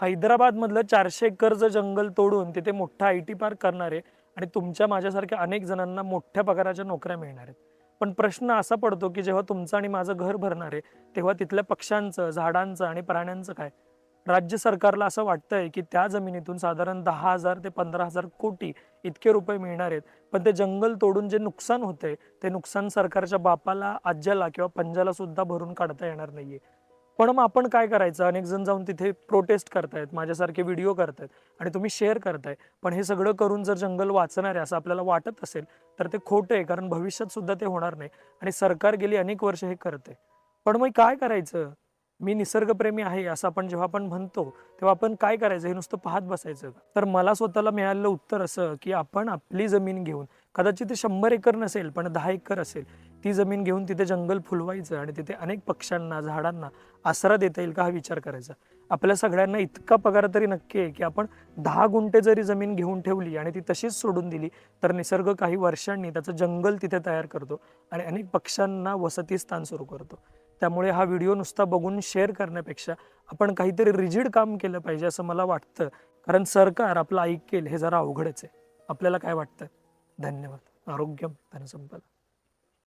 हैदराबादमधलं चारशे एकरचं जंगल तोडून तिथे मोठा आय टी पार्क करणार आहे आणि तुमच्या माझ्यासारख्या अनेक जणांना मोठ्या पगाराच्या नोकऱ्या मिळणार आहेत. पण प्रश्न असा पडतो की जेव्हा तुमचं आणि माझं घर भरणार आहे तेव्हा तिथल्या पक्ष्यांचं झाडांचं आणि प्राण्यांचं काय? राज्य सरकारला असं वाटतंय की त्या जमिनीतून साधारण दहा हजार ते पंधरा हजार कोटी इतके रुपये मिळणार आहेत. पण ते जंगल तोडून जे नुकसान होतंय ते नुकसान सरकारच्या बापाला आज्याला किंवा पंजाला सुद्धा भरून काढता येणार नाहीये. पण मग आपण काय करायचं? अनेक जण जाऊन तिथे प्रोटेस्ट करतायत माझ्यासारखे व्हिडिओ करतायत आणि तुम्ही शेअर करताय. पण हे सगळं करून जर जंगल वाचणार आहे असं आपल्याला वाटत असेल तर ते खोटं आहे कारण भविष्यात सुद्धा ते होणार नाही. आणि सरकार गेली अनेक वर्ष हे करते पण मग काय करायचं? मी निसर्गप्रेमी आहे असं आपण जेव्हा आपण म्हणतो तेव्हा आपण काय करायचं? हे नुसतं पाहत बसायचं. तर मला स्वतःला मिळालेलं उत्तर असं की आपण आपली जमीन घेऊन कदाचित ते शंभर एकर नसेल पण दहा एकर असेल ती जमीन घेऊन तिथे जंगल फुलवायचं आणि तिथे अनेक पक्ष्यांना झाडांना आसरा देता येईल का हा विचार करायचा. आपल्या सगळ्यांना इतका पगार तरी नक्की आहे की आपण दहा गुंठे जरी जमीन घेऊन ठेवली आणि ती तशीच सोडून दिली तर निसर्ग काही वर्षांनी त्याचं जंगल तिथे तयार करतो आणि अनेक पक्ष्यांना वसतिस्थान सुरू करतो. त्यामुळे हा व्हिडिओ नुसता बघून शेअर करण्यापेक्षा आपण काहीतरी रिजिड काम केलं पाहिजे असं मला वाटतं. कारण सरकार आपलं ऐकेल हे जरा अवघडच आहे. आपल्याला काय वाटतं? धन्यवाद. आरोग्यम धनसंपदा.